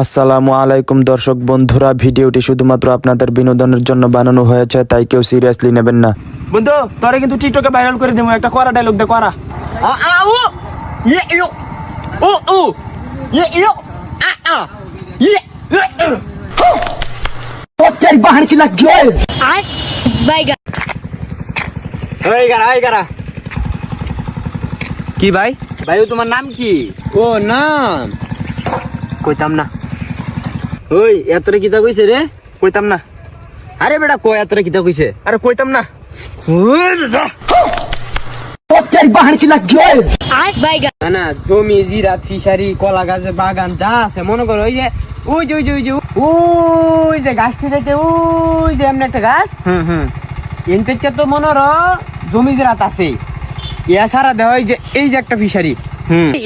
আসসালামু আলাইকুম দর্শক বন্ধুরা ভিডিওটি শুধুমাত্র আপনাদের বিনোদনের জন্য বানানো হয়েছে তাই কেউ সিরিয়াসলি নেবেন না। বন্ধু তোরে কিন্তু টিকটকে ভাইরাল করে দেবো একটা করা ডায়লগ দে করা আ আ ও ইয়ে ইয়ো ও ও ইয়ে ইয়ো আ আ ইয়ে আর বাইগা এই গারা এই গারা কি ভাই? ভাই ও তোমার নাম কি? ও নাম। কইতাম না। ওই এতরে কিতা কইছে রে? কইতাম না। আরে বেটা কয় এতরে কিতা কইছে? আরে কইতাম না। না না জমি জিরা ফিশারি কলা গাছে বাগান যা আছে মনে করো ওই যে ওই যে ওই যে ওই যে ওই যে গাছটি থেকে ওই যে এমনি একটা গাছ। হুম হুম। এন থেকে তো মনে জমি জিরাত আছে। ইয়া সারা দেওয়া ওই যে এই যে একটা ফিশারি।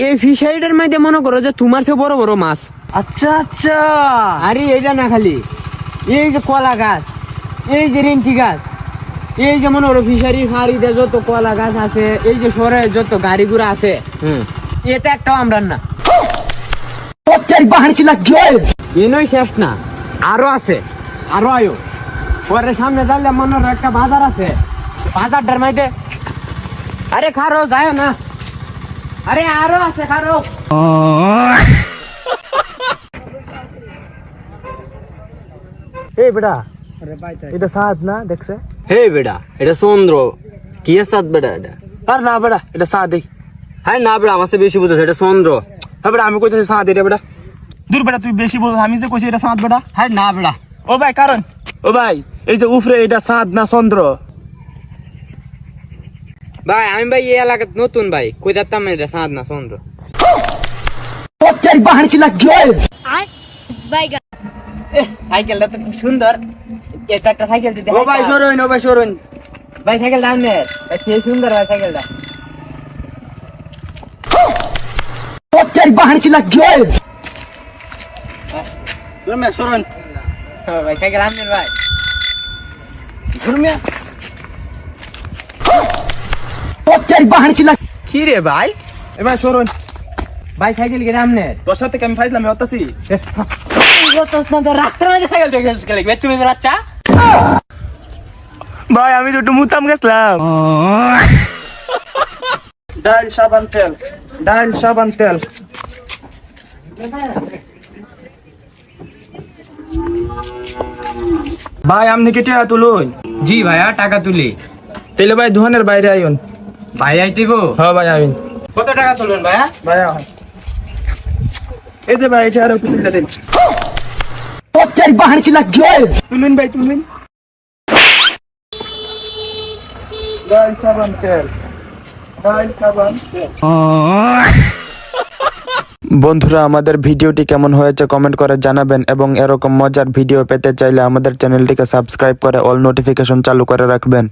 এই ফিশারিটার মধ্যে মনে করো যে তোমার চেয়ে বড় বড় মাছ। আচ্ছা আচ্ছা। আরে এটা না খালি। এই যে কলা গাছ এই যে রেন্টি গাছ এই যে মনে করো ফিশারি ফাড়িতে যত কলা গাছ আছে এই যে শহরে যত গাড়ি ঘোড়া আছে হুম। এটা একটাও আমরা না। এনই শেষ না আরও আছে আরও আয়ো। পরে সামনে যাইলে মনে হয় একটা বাজার আছে বাজারটার মধ্যে আরে খারো যায় না। আরে আরও আছে খারো এই বেটা এটা সাদ না দেখছে হে বেটা এটা চন্দ্র কি সাত বেটা এটা আর না বেটা এটা সাদ দেখ হ্যাঁ না বেটা আমার চেয়ে বেশি বুঝেছে এটা চন্দ্র হ্যাঁ বেটা আমি কইছি সাদ এটা বেটা দূর বেটা তুই বেশি বল আমি যে কইছি এটা সাদ বেটা হ্যাঁ না বেটা ও ভাই কারণ ও ভাই এই যে উফরে এটা সাদ না চন্দ্র ভাই আমি ভাই এই এলাকাত নতুন ভাই। কই দিতাম না এটা সাত না চন্দ্র। আর বাইগা সাইকেলটা তো খুব সুন্দর। এটা একটা সাইকেল দিতে ও ভাই সরুন ও ভাই সরুন। ভাই সাইকেল দাম নে সেই সুন্দর ভাই সাইকেলটা। তুমি সরুন। ও ভাই কি রে ভাই? এ ভাই সরুন। ভাই সাইকেল তোর সাথে আমি ফাইজলাম? আমি হতাছি রাত্রে মধ্যে সাইকেল দেখে তুমি রাচ্চা ভাই আমি তো একটু মুতাম গেছিলাম। ডাল সাবান তেল ডাল সাবান তেল। ভাই আপনি কেটে তুলুন? জি ভাইয়া টাকা তুলি। তাহলে ভাই দোকানের বাইরে আইন। ভাই আইতিব হ্যাঁ ভাই কত টাকা তুলবেন ভাইয়া? ভাই আইন। এই যে ভাই এটা আরও একটু তুলে দিন। তুলুন ভাই তুলুন। ডাল সাবান তেল। ডাল সাবান তেল। বন্ধুরা আমাদের ভিডিওটি কেমন হয়েছে কমেন্ট করে জানাবেন এবং এরকম মজার ভিডিও পেতে চাইলে আমাদের চ্যানেলটিকে সাবস্ক্রাইব করে অল নোটিফিকেশন চালু করে রাখবেন।